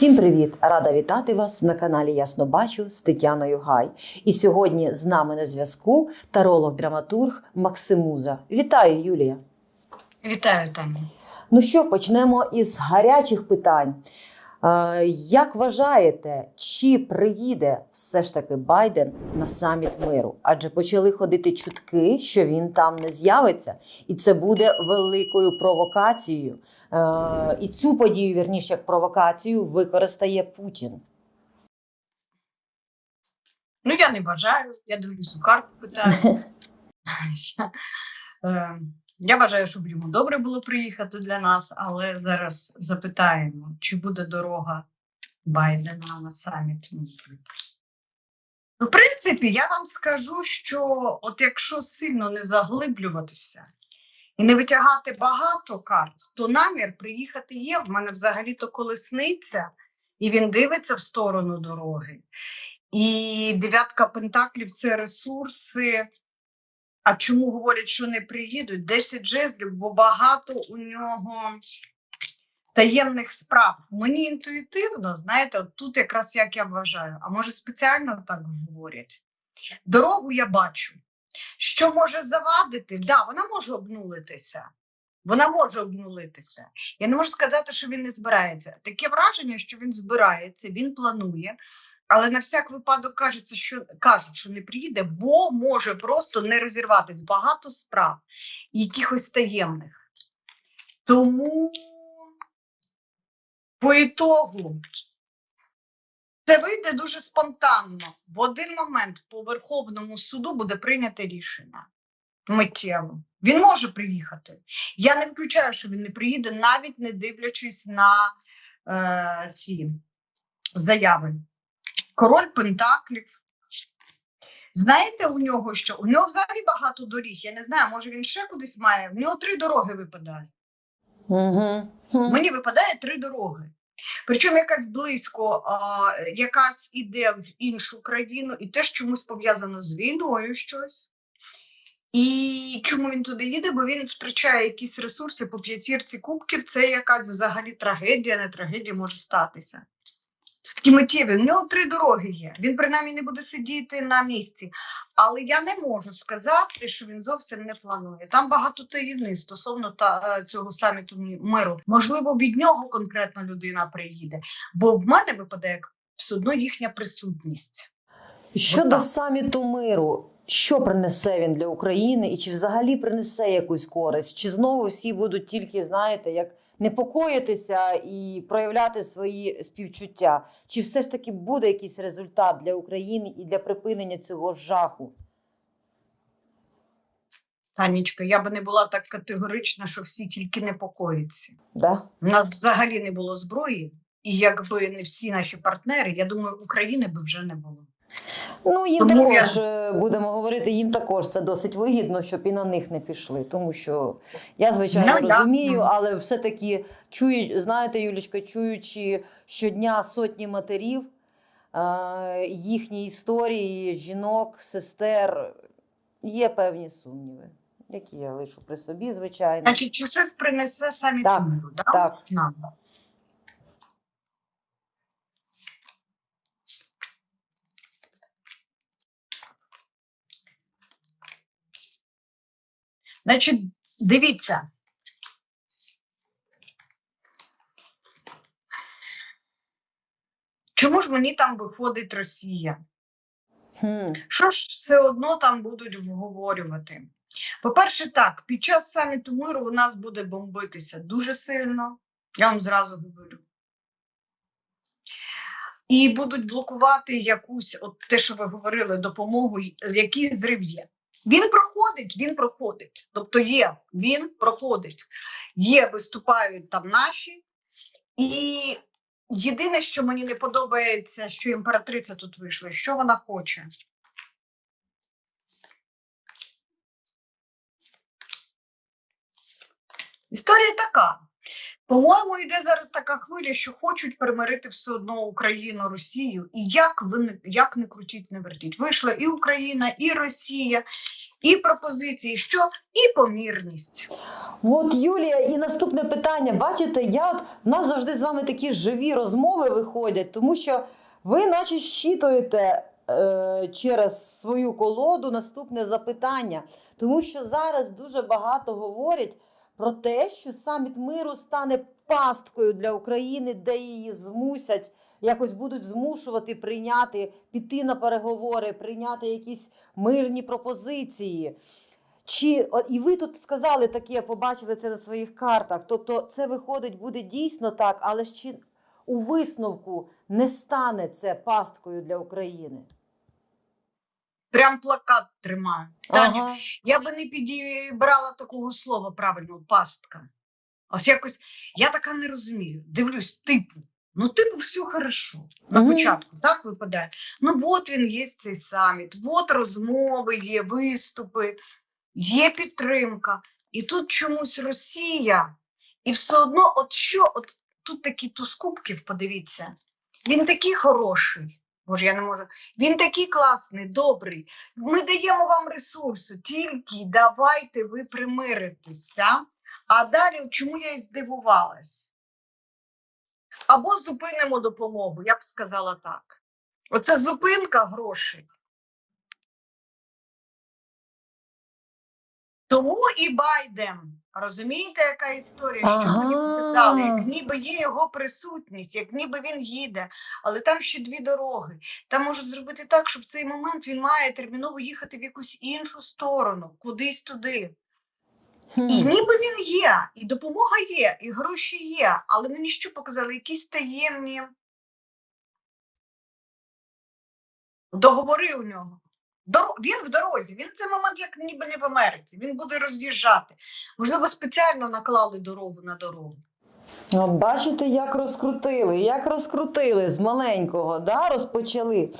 Всім привіт! Рада вітати вас на каналі Ясно Бачу з Тетяною Гай. І сьогодні з нами на зв'язку таролог-драматург Максимуза. Вітаю, Юлія! Вітаю, Таня. Ну що, почнемо із гарячих питань. Е, Як вважаєте, чи приїде все ж таки Байден на саміт миру? Адже почали ходити чутки, що він там не з'явиться, і це буде великою провокацією. Е, І цю подію, вірніше, як провокацію, використає Путін. Ну, я не бажаю, я дивлюсь у карту питаю. Я, бажаю, щоб йому добре було приїхати для нас, але зараз запитаємо, чи буде дорога Байдена на саміт. В принципі, я вам скажу, що от якщо сильно не заглиблюватися і не витягати багато карт, то намір приїхати є. В мене взагалі-то колесниця, і він дивиться в сторону дороги. І дев'ятка пентаклів це ресурси. А чому говорять, що не приїдуть? 10 жезлів, бо багато у нього таємних справ. Мені інтуїтивно, знаєте, от тут якраз як я вважаю, а може спеціально так говорять. Дорогу я бачу. Що може завадити? Так, да, вона може обнулитися. Вона може обнулитися. Я не можу сказати, що він не збирається. Таке враження, що він збирається, він планує, але на всяк випадок кажеться, що кажуть, що не приїде, бо може просто не розірватись багато справ, якихось таємних. Тому по ітогу це вийде дуже спонтанно. В один момент по Верховному суду буде прийнято рішення миттєво. Він може приїхати. Я не виключаю, що він не приїде, навіть не дивлячись на е, ці заяви. Король Пентаклів. Знаєте, у нього що? У нього взагалі багато доріг. Я не знаю, може він ще кудись має. В нього три дороги випадають. Угу. Мені випадає три дороги. Причому якась близько, а, якась іде в іншу країну, і теж чомусь пов'язано з війною щось. І чому він туди їде? Бо він втрачає якісь ресурси по п'ятірці кубків. Це якась взагалі трагедія, не трагедія може статися. Це такі миттєві. У нього три дороги є. Він принаймні не буде сидіти на місці. Але я не можу сказати, що він зовсім не планує. Там багато таємниць стосовно та, е, цього саміту миру. Можливо, від нього конкретно людина приїде, бо в мене випадає як все одно їхня присутність. Щодо Отак. саміту миру, що принесе він для України, і чи взагалі принесе якусь користь? Чи знову всі будуть тільки, знаєте, як непокоїтися і проявляти свої співчуття? Чи все ж таки буде якийсь результат для України і для припинення цього жаху? Танечка, я би не була так категорична, що всі тільки непокоїться. Да? У нас взагалі не було зброї, і якби не всі наші партнери, я думаю, України би вже не було. Ну їм Тому також е, будемо говорити, їм також це досить вигідно, щоб і на них не пішли. Тому що я звичайно Ну, ясно. розумію, але все-таки чують, знаєте, Юлічка, чуючи щодня сотні матерів, е, їхні історії, жінок, сестер, є певні сумніви, які я лишу при собі, звичайно. Значить, чи щось принесе саміт Так, да? так. Нам. Значить, дивіться. Чому ж мені там виходить Росія? Що ж все одно там будуть вговорювати? По-перше, так, під час саміту миру у нас буде бомбитися дуже сильно, я вам зразу говорю. І будуть блокувати якусь, от те, що ви говорили, допомогу, який зрив є. Він проходить, він проходить. Тобто є, він проходить. Є, виступають там наші. І єдине, що мені не подобається, що імператриця тут вийшла, що вона хоче. Історія така. По-моєму, йде зараз така хвиля, що хочуть перемирити все одно Україну, Росію. І як ви як не крутіть, не вертіть. Вийшла і Україна, і Росія. і пропозиції, що і помірність. От Юлія, і наступне питання. Бачите, я от в нас завжди з вами такі живі розмови виходять, тому що ви, наче, щитуєте е, через свою колоду наступне запитання. Тому що зараз дуже багато говорять про те, що саміт миру стане пасткою для України, де її змусять. Якось будуть змушувати прийняти, піти на переговори, прийняти якісь мирні пропозиції. Чи і ви тут сказали таке, побачили це на своїх картах? Тобто, це виходить, буде дійсно так, але чи у висновку не стане це пасткою для України? Прям плакат тримаю. Таню, Ага. я би не підібрала такого слова правильного пастка. Ось якось я така не розумію. Дивлюсь, типу, ну типу, все хорошо. На початку так випадає. Ну, от він є цей саміт, от розмови є, виступи, є підтримка. І тут чомусь Росія, і все одно, от що, от тут такі туз кубків, подивіться, він такий хороший. Боже, я не можу. Він такий класний, добрий. Ми даємо вам ресурси, тільки давайте ви примиритеся. А далі, чому я і здивувалась? Або зупинимо допомогу, я б сказала так. Оце зупинка грошей. Тому і Байден. Розумієте, яка історія? Що мені писали, як ніби є його присутність, як ніби він їде, але там ще дві дороги. Там можуть зробити так, що в цей момент він має терміново їхати в якусь іншу сторону, кудись туди. Хм. І ніби він є, і допомога є, і гроші є, але мені що показали? Якісь таємні договори у нього. Він в дорозі, він цей момент як ніби не в Америці, він буде роз'їжджати. Можливо, спеціально наклали дорогу на дорогу. От бачите, як розкрутили, як розкрутили з маленького, да, розпочали.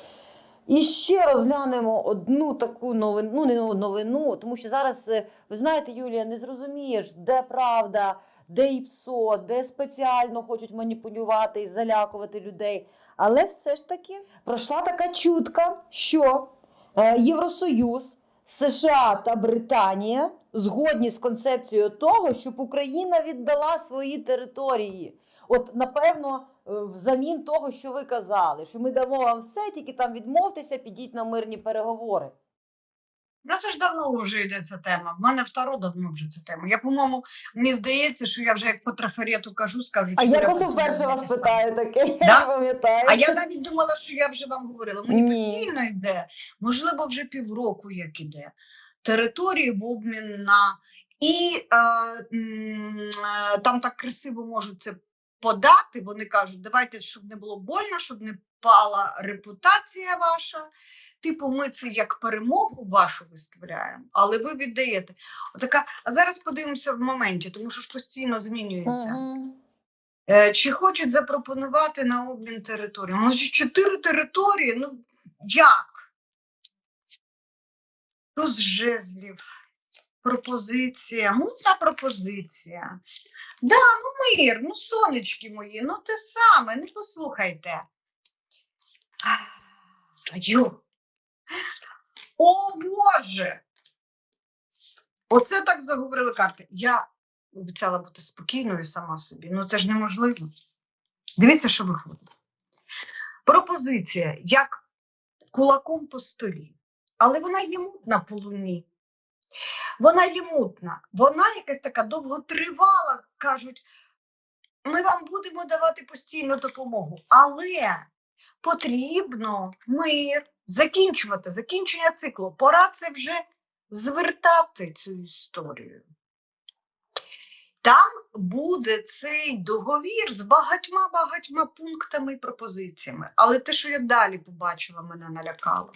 І ще розглянемо одну таку новину, ну не новину, тому що зараз, е, ви знаєте, Юлія, не зрозумієш, де правда, де ІПСО, де спеціально хочуть маніпулювати і залякувати людей. Але все ж таки пройшла така чутка, що Євросоюз, США та Британія згодні з концепцією того, щоб Україна віддала свої території. От, напевно, е, взамін того, що ви казали, що ми дамо вам все, тільки там відмовтеся, підіть на мирні переговори. Ну, це ж давно вже йде ця тема. В мене второ давно вже ця тема. Я, по-моєму, мені здається, що я вже як по трафарету кажу, скажу, А я просто вперше вас питаю таке, я Да? не пам'ятаю. А я навіть думала, що я вже вам говорила. Мені Ні. постійно йде, можливо, вже півроку як іде. Території в обмін на і е, е, там так красиво можуть це подати. Вони кажуть, давайте, щоб не було больно, щоб не пала репутація ваша. Типу, ми це як перемогу вашу виставляємо, але ви віддаєте. Отака, а зараз подивимося в моменті, тому що ж постійно змінюється. Е, Чи хочуть запропонувати на обмін території? Може, чотири території? Ну як? Туз жезлів, пропозиція, мутна пропозиція. Да, ну мир, ну сонечки мої, ну те саме, не послухайте. Ю. О Боже! Оце так заговорили карти. Я обіцяла бути спокійною сама собі. Ну це ж неможливо. Дивіться, що виходить. Пропозиція як кулаком по столі, але вона є мутна по луні. Вона є мутна, вона якась така довготривала, кажуть, ми вам будемо давати постійну допомогу, але потрібно мир закінчувати, закінчення циклу. Пора це вже звертати цю історію. Там буде цей договір з багатьма багатьма пунктами і пропозиціями. Але те, що я далі побачила, мене налякало.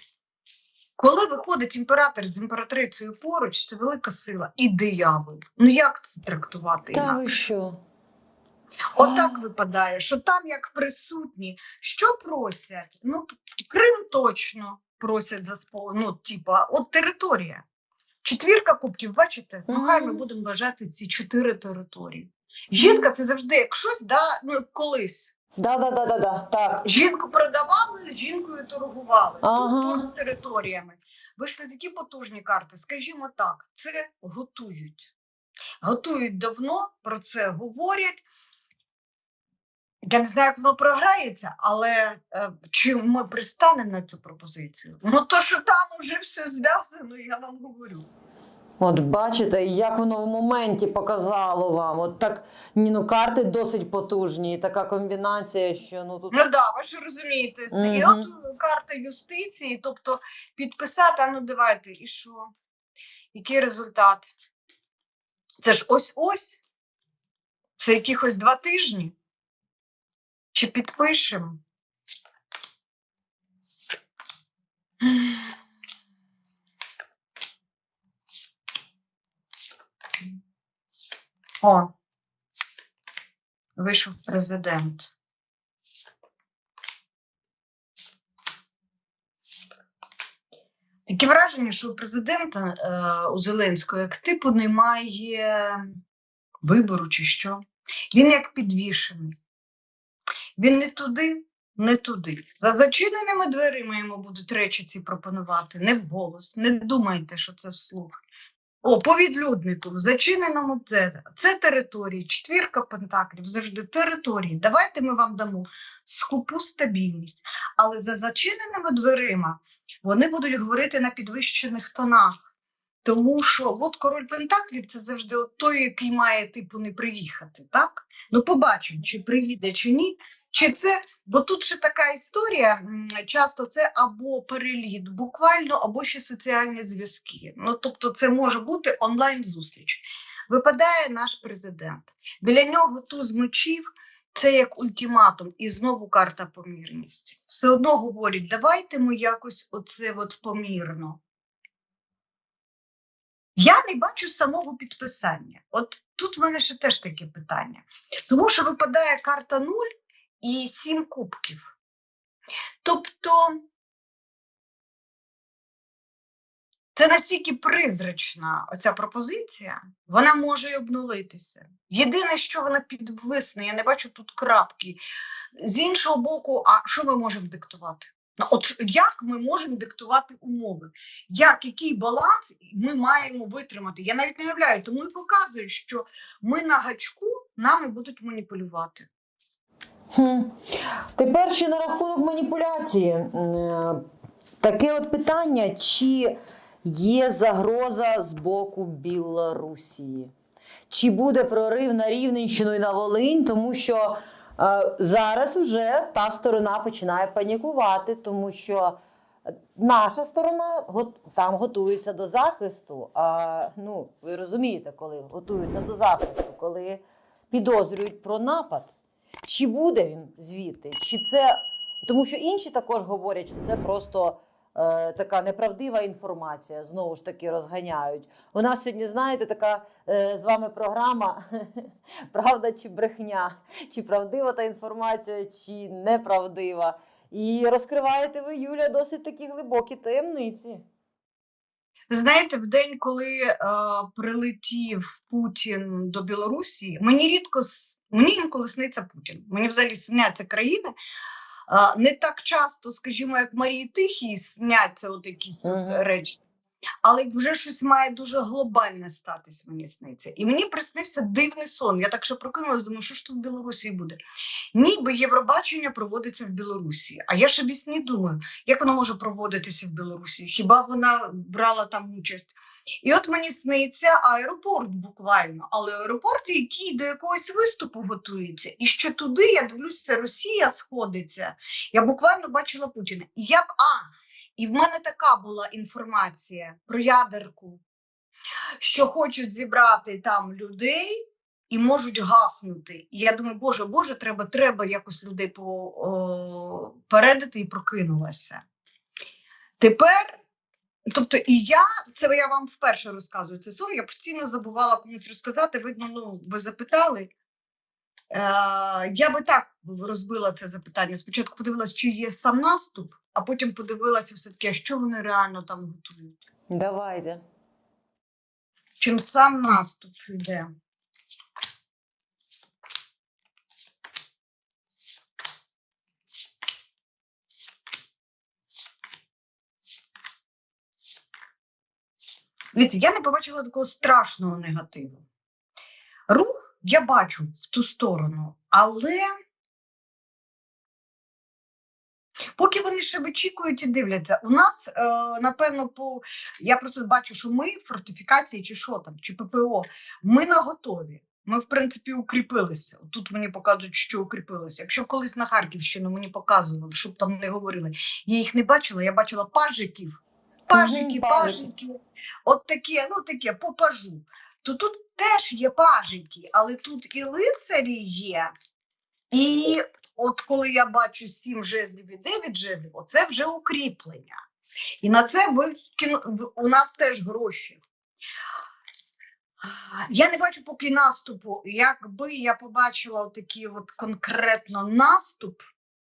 Коли виходить імператор з імператрицею поруч, це велика сила і диявол. Ну як це трактувати? Та інакше? ви що? Отак випадає, що там як присутні, що просять? Ну, Крим точно просять за спо... ну, типа, от територія. Четвірка кубків, бачите? Ну, хай ми будемо вважати ці чотири території. Жінка це завжди як щось, да, ну, колись. Да, да, да, да, да. Так. Жінку продавали, жінкою торгували. Ага. Тут торг територіями. вийшли такі потужні карти, скажімо так, це готують. Готують давно, про це говорять. Я не знаю, як воно програється, але е, чи ми пристанемо на цю пропозицію? Ну, то, що там уже все зв'язано, я вам говорю. От бачите, як воно в моменті показало вам. От так ні, ну, карти досить потужні, і така комбінація, що ну тут. Ну да, ви ж розумієте, і от е, карта юстиції, тобто підписати, а ну давайте, і що? Який результат? Це ж ось-ось? Це якихось два тижні? Чи підпишемо? О, вийшов президент. Таке враження, що у президента е, у Зеленського як типу немає вибору чи що. Він як підвішений. Він не туди, не туди. За зачиненими дверима йому будуть речі ці пропонувати, не вголос. Не думайте, що це вслух. О, по відлюднику, в зачиненому те- це території, четвірка пентаклів, завжди території. Давайте ми вам дамо скупу стабільність. Але за зачиненими дверима вони будуть говорити на підвищених тонах. Тому що от король Пентаклів це завжди от той, який має типу не приїхати, так? Ну, побачимо, чи приїде, чи ні. Чи це, бо тут ще така історія, часто це або переліт буквально, або ще соціальні зв'язки. Ну, тобто, це може бути онлайн-зустріч. Випадає наш президент. Біля нього туз мечів, це як ультиматум, і знову карта помірність. Все одно говорять, давайте ми якось оце от помірно. Я не бачу самого підписання. От тут в мене ще теж таке питання. Тому що випадає карта 0 і 7 кубків. Тобто це настільки призрачна оця пропозиція, вона може й обнулитися. Єдине, що вона підвисне, я не бачу тут крапки. З іншого боку, а що ми можемо диктувати? От як ми можемо диктувати умови? Як, який баланс ми маємо витримати? Я навіть не уявляю, тому і показую, що ми на гачку нами будуть маніпулювати. Тепер ще на рахунок маніпуляції. Е, Таке от питання: чи є загроза з боку Білорусі? Чи буде прорив на Рівненщину і на Волинь? Тому що зараз вже та сторона починає панікувати, тому що наша сторона там готується до захисту. А ну, ви розумієте, коли готуються до захисту, коли підозрюють про напад. Чи буде він звідти? Чи це тому, що інші також говорять, що це просто е, така неправдива інформація. Знову ж таки розганяють. У нас сьогодні, знаєте, така е, з вами програма Правда чи брехня? Чи правдива та інформація, чи неправдива? І розкриваєте ви, Юля, досить такі глибокі таємниці. Знаєте, в день, коли е, прилетів Путін до Білорусі, мені рідко мені інколи сниться Путін. Мені взагалі сняться країни. Не так часто, скажімо, як Марії Тихій, сняться от якісь от речі. Але вже щось має дуже глобальне статись, мені сниться. І мені приснився дивний сон. Я так ще прокинулась, думаю, що ж тут в Білорусі буде. Ніби Євробачення проводиться в Білорусі. А я ще в сні думаю, як воно може проводитися в Білорусі? Хіба вона брала там участь? І от мені сниться аеропорт буквально, але аеропорт, який до якогось виступу готується. І що туди, я дивлюся, Росія сходиться. Я буквально бачила Путіна. І я б а, і в мене така була інформація про ядерку, що хочуть зібрати там людей і можуть гафнути. І я думаю, боже, боже, треба, треба якось людей попередити і прокинулася. Тепер, тобто, і я, це я вам вперше розказую цей сон, я постійно забувала комусь розказати. Видно, ну, ви запитали. Е, я би так розбила це запитання. Спочатку подивилася, чи є сам наступ, а потім подивилася все-таки, що вони реально там готують. Давайте. Чим сам наступ йде. Дивіться, я не побачила такого страшного негативу. Я бачу в ту сторону, але поки вони ще вичікують і дивляться, у нас, е, напевно, по я просто бачу, що ми фортифікації чи що там, чи ППО, ми на готові. Ми, в принципі, укріпилися. Тут мені показують, що укріпилися. Якщо колись на Харківщину мені показували, щоб там не говорили, я їх не бачила, я бачила пажиків. Пажики, пажики. пажики. От таке, ну таке, по пажу. То тут теж є пажики, але тут і лицарі є. І от коли я бачу сім жезлів і дев'ять жезлів, оце вже укріплення. І на це викину, в- у нас теж гроші. Я не бачу поки наступу. Якби я побачила такий от конкретно наступ,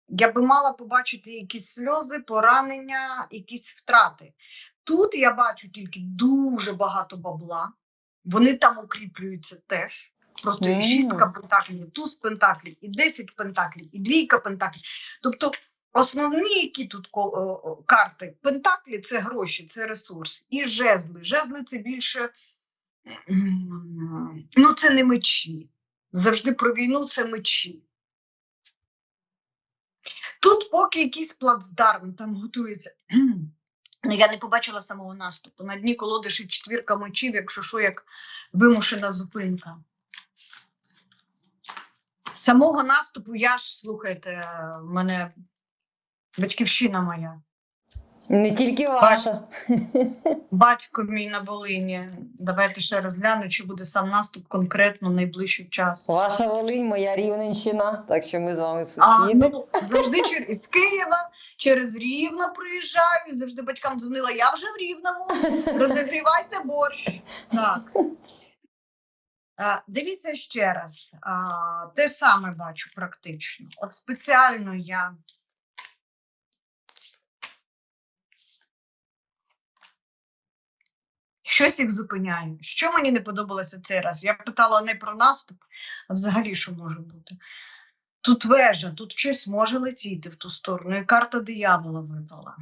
я би мала побачити якісь сльози, поранення, якісь втрати. Тут я бачу тільки дуже багато бабла. Вони там укріплюються теж. Просто і шістка пентаклів, туз пентаклів, і 10 пентаклів, і двійка пентаклів. Тобто основні, які тут ко- о, о, карти, пентаклі це гроші, це ресурс. І жезли. Жезли це більше ну, це не мечі. Завжди про війну це мечі. Тут поки якийсь плацдарм там готується. Ну, я не побачила самого наступу. На дні колоди ще четвірка мечів, якщо що, як вимушена зупинка. Самого наступу я ж, слухайте, в мене батьківщина моя. Не тільки ваша. Батько мій на Волині. Давайте ще розгляну, чи буде сам наступ конкретно в найближчий час. Ваша Волинь, моя Рівненщина, так що ми з вами А, ну, завжди через Києва, через Рівно приїжджаю, завжди батькам дзвонила, я вже в Рівному, розігрівайте борщ. Так. А, дивіться ще раз, а, те саме бачу практично. От спеціально я. Щось їх зупиняє. Що мені не подобалося цей раз? Я питала не про наступ, а взагалі, що може бути. Тут вежа, тут щось може летіти в ту сторону, і карта диявола випала.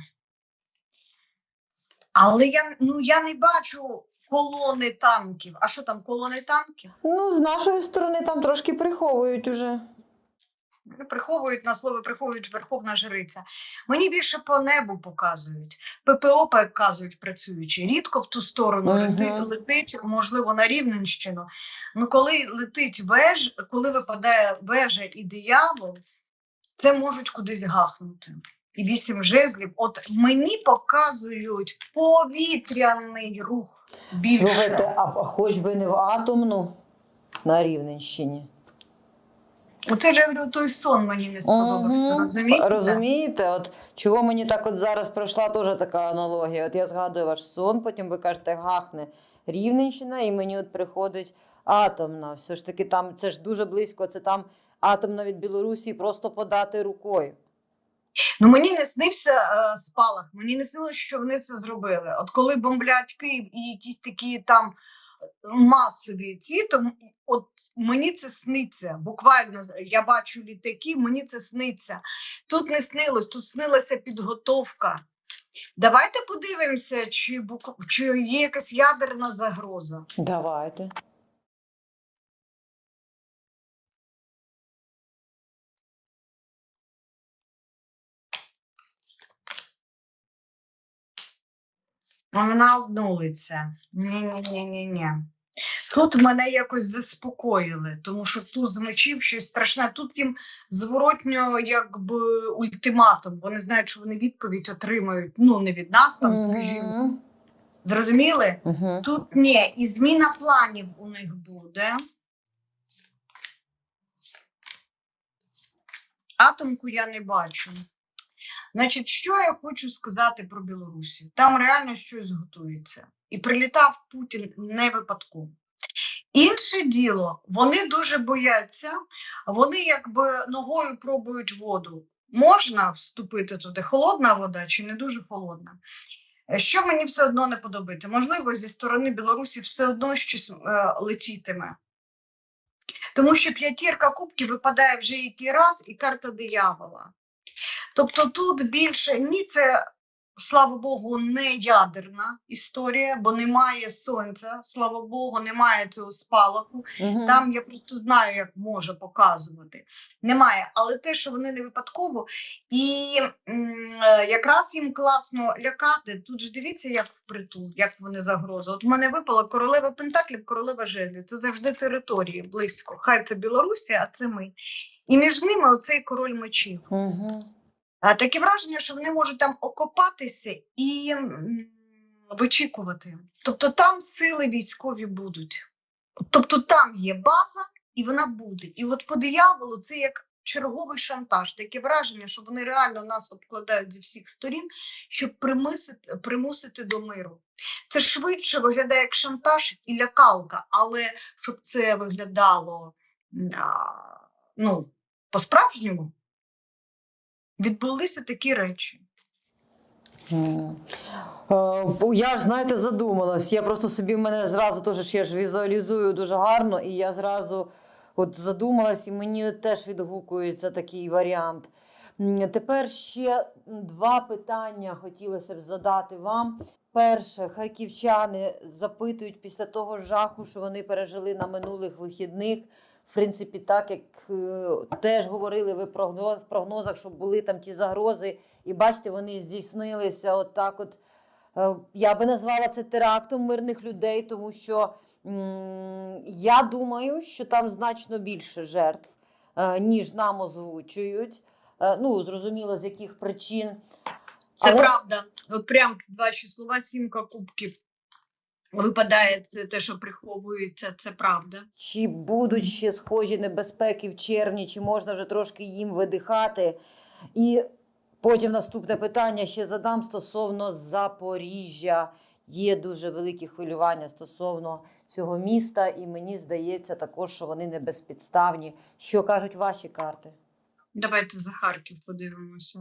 Але я, ну, я не бачу колони танків. А що там, колони танків? Ну, з нашої сторони там трошки приховують уже. Приховують на слово, приховують Верховна Жриця. Мені більше по небу показують. ППО показують працюючи. Рідко в ту сторону Мгм. летить, летить, можливо, на Рівненщину. Ну, коли летить веж, коли випадає вежа і диявол, це можуть кудись гахнути. І вісім жезлів. От мені показують повітряний рух більше. Слухайте, а хоч би не в атомну на Рівненщині. Оце ж я говорю, той сон мені не сподобався. Мгм. Розумієте? Розумієте, от чого мені так от зараз пройшла теж така аналогія. От я згадую ваш сон, потім ви кажете, гахне Рівненщина, і мені от приходить атомна. Все ж таки, там це ж дуже близько, це там атомна від Білорусі просто подати рукою. Ну мені не снився е, спалах, мені не снилося, що вони це зробили. От коли бомблять Київ і якісь такі там масові ці, то от мені це сниться. Буквально я бачу літаки, мені це сниться. Тут не снилось, тут снилася підготовка. Давайте подивимося, чи, чи є якась ядерна загроза. Давайте. Вона обнулиться. Ні-ні-ні-ні-ні. Тут мене якось заспокоїли, тому що туз мечів щось страшне. Тут їм зворотньо якби ультиматум. Вони знають, що вони відповідь отримають. Ну, не від нас, там, скажімо. Зрозуміли? Мгм. Тут ні, і зміна планів у них буде. Атомку я не бачу. Значить, що я хочу сказати про Білорусі? Там реально щось готується. І прилітав Путін не випадково. Інше діло, вони дуже бояться, вони якби ногою пробують воду. Можна вступити туди, холодна вода чи не дуже холодна. Е, Що мені все одно не подобається? Можливо, зі сторони Білорусі все одно щось е, летітиме. Тому що п'ятірка кубків випадає вже який раз, і карта диявола. Тобто тут більше ні це слава Богу, не ядерна історія, бо немає сонця, слава Богу, немає цього спалаху. Мгм. Там я просто знаю, як може показувати. Немає. Але те, що вони не випадково, і м, е, якраз їм класно лякати. Тут ж дивіться, як впритул, як вони загроза. От в мене випала королева Пентаклів, королева жезлів. Це завжди території близько. Хай це Білорусія, а це ми. І між ними оцей король мечів. А таке враження, що вони можуть там окопатися і вичікувати. Тобто там сили військові будуть. Тобто там є база, і вона буде. І от по дияволу це як черговий шантаж. Таке враження, що вони реально нас обкладають зі всіх сторін, щоб примусити, примусити до миру. Це швидше виглядає як шантаж і лякалка, але щоб це виглядало ну, по-справжньому, відбулися такі речі. Е, Я ж, знаєте, задумалась. Я просто собі мене зразу теж я ж візуалізую дуже гарно, і я зразу от задумалась, і мені теж відгукується такий варіант. Тепер ще два питання хотілося б задати вам. Перше, харківчани запитують після того жаху, що вони пережили на минулих вихідних. В принципі, так як е, теж говорили ви в прогнозах, що були там ті загрози, і бачите, вони здійснилися. От так от Е, я би назвала це терактом мирних людей, тому що м, я думаю, що там значно більше жертв, е, ніж нам озвучують. Е, Ну, зрозуміло, з яких причин. Це Але- правда. От прям ваші слова, сімка кубків. Випадає це те, що приховується, це правда. Чи будуть ще схожі небезпеки в червні, чи можна вже трошки їм видихати? І потім наступне питання ще задам стосовно Запоріжжя. Є дуже великі хвилювання стосовно цього міста, і мені здається також, що вони не безпідставні. Що кажуть ваші карти? Давайте за Харків подивимося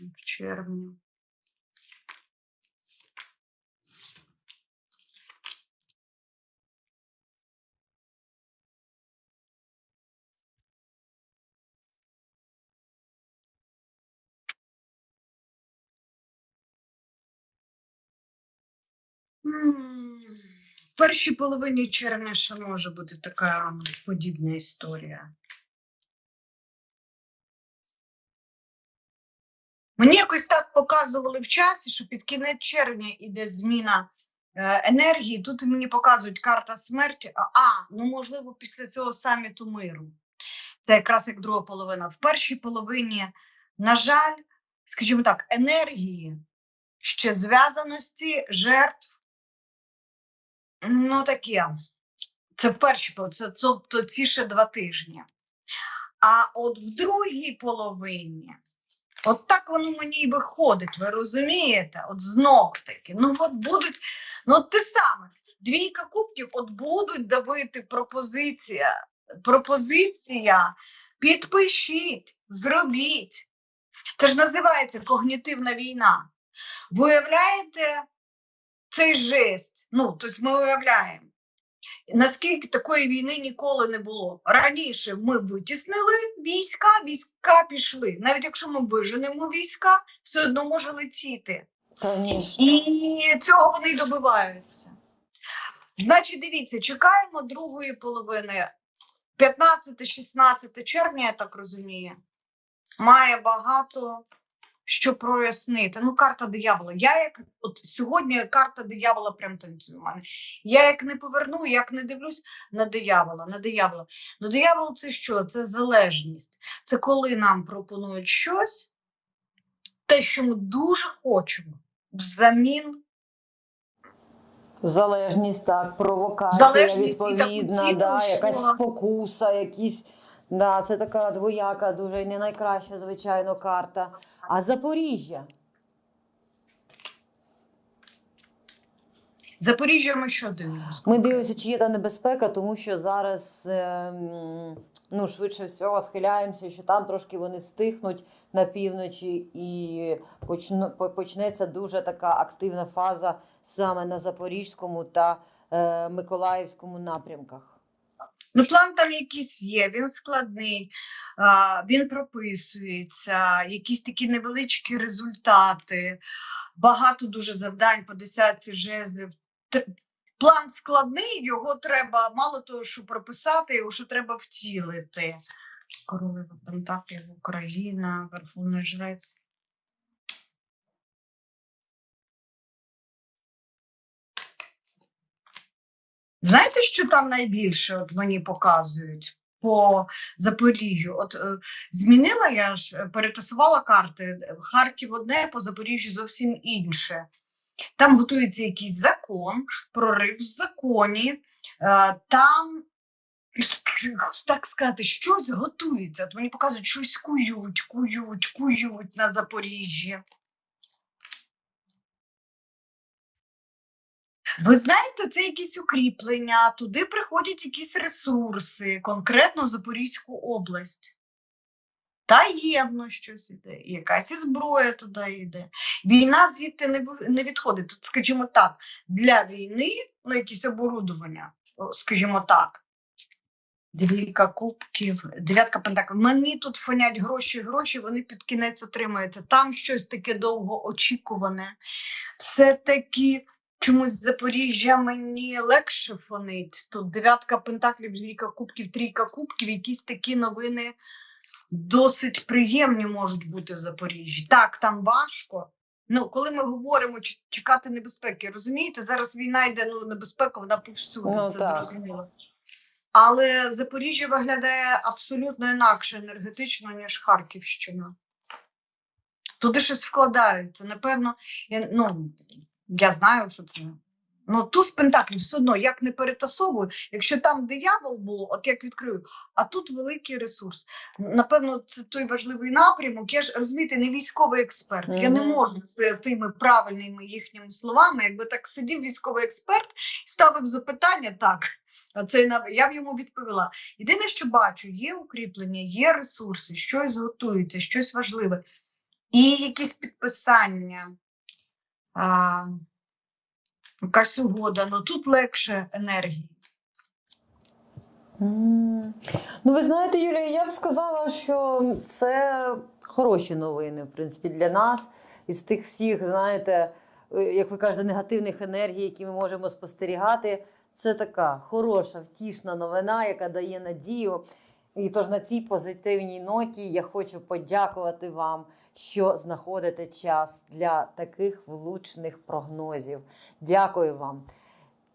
в червні. В першій половині червня ще може бути така подібна історія. Мені якось так показували в часі, що під кінець червня іде зміна е, енергії. Тут мені показують карта смерті. А, а, ну можливо, після цього саміту миру. Це якраз як друга половина. В першій половині, на жаль, скажімо так, енергії, ще зв'язаності, жертв. Ну, таке. Це в першій половині, це, тобто ці ще два тижні. А от в другій половині. От так воно мені і виходить, ви розумієте? От знов таки. Ну, от будуть, ну от те саме. Двійка кубків, от будуть давити пропозиція. Пропозиція. Підпишіть, зробіть. Це ж називається когнітивна війна. Ви уявляєте цей жест? Ну, тобто ми уявляємо. Наскільки такої війни ніколи не було. Раніше ми витіснили війська, війська пішли. Навіть якщо ми виженемо війська, все одно може летіти. Конечно. І цього вони й добиваються. Значить, дивіться, чекаємо другої половини. 15-16 червня, я так розумію, має багато що прояснити. Ну, карта диявола. Я як от сьогодні карта диявола прям танцює у мене. Я як не поверну, як не дивлюсь на диявола, на диявола. Ну, диявол це що? Це залежність. Це коли нам пропонують щось, те, що ми дуже хочемо, взамін Залежність, так, провокація Залежність відповідна, ціну, да, якась спокуса, якісь. Да, це така двояка, дуже і не найкраща, звичайно, карта. А Запоріжжя? Запоріжжя ми що дивимося? Ми дивимося, чи є там небезпека, тому що зараз е, ну, швидше всього схиляємося, що там трошки вони стихнуть на півночі, і почнеться дуже така активна фаза саме на Запорізькому та е, Миколаївському напрямках. Ну, план там якийсь є, він складний, він прописується, якісь такі невеличкі результати, багато дуже завдань по десятці жезлів. План складний, його треба, мало того, що прописати, його ще треба втілити. Королева Пентаклів, Україна, Верховний Жрець. Знаєте, що там найбільше от мені показують по Запоріжжю? От е, змінила я ж, е, перетасувала карти. Харків одне, по Запоріжжю зовсім інше. Там готується якийсь закон, прорив в законі, е, там. Так сказати, щось готується. От мені показують, щось кують, кують, кують на Запоріжжі. Ви знаєте, це якісь укріплення, туди приходять якісь ресурси, конкретно в Запорізьку область. Таємно щось іде, якась і зброя туди йде. Війна звідти не, не відходить. Тут, скажімо так, для війни, ну, якісь оборудування, скажімо так. Двійка кубків, дев'ятка пентаклів. Мені тут фонять гроші, гроші, вони під кінець отримуються. Там щось таке довгоочікуване. Все-таки чомусь з Запоріжжя мені легше фонить. Тут дев'ятка пентаклів, двійка кубків, трійка кубків, якісь такі новини досить приємні можуть бути в Запоріжжі. Так, там важко. Ну, коли ми говоримо чекати небезпеки, розумієте, зараз війна йде, ну небезпека, вона повсюди, Ну, це так. зрозуміло. Але Запоріжжя виглядає абсолютно інакше енергетично, ніж Харківщина. Туди щось вкладаються. Напевно, я, ну, я знаю, що це. Ну, туз пентаклів все одно, як не перетасовую, якщо там диявол був, от як відкрию, а тут великий ресурс. Напевно, це той важливий напрямок. Я ж розумієте, не військовий експерт. Я не можу це тими правильними їхніми словами. Якби так сидів військовий експерт, ставив запитання, так. А це я б йому відповіла. Єдине, що бачу, є укріплення, є ресурси, щось готується, щось важливе, і якісь підписання. А, якась угода, ну тут легше енергії. Ну, ви знаєте, Юлія, я б сказала, що це хороші новини, в принципі, для нас. Із тих всіх, знаєте, е, як ви кажете, негативних енергій, які ми можемо спостерігати. Це така хороша, втішна новина, яка дає надію. І тож на цій позитивній ноті я хочу подякувати вам, що знаходите час для таких влучних прогнозів. Дякую вам.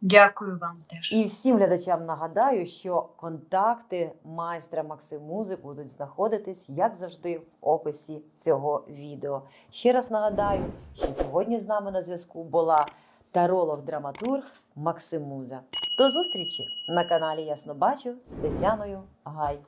Дякую вам теж. І всім глядачам нагадаю, що контакти майстра Максимузи будуть знаходитись, як завжди, в описі цього відео. Ще раз нагадаю, що сьогодні з нами на зв'язку була таролог-драматург Максимуза. До зустрічі на каналі Ясно Бачу з Тетяною Гай.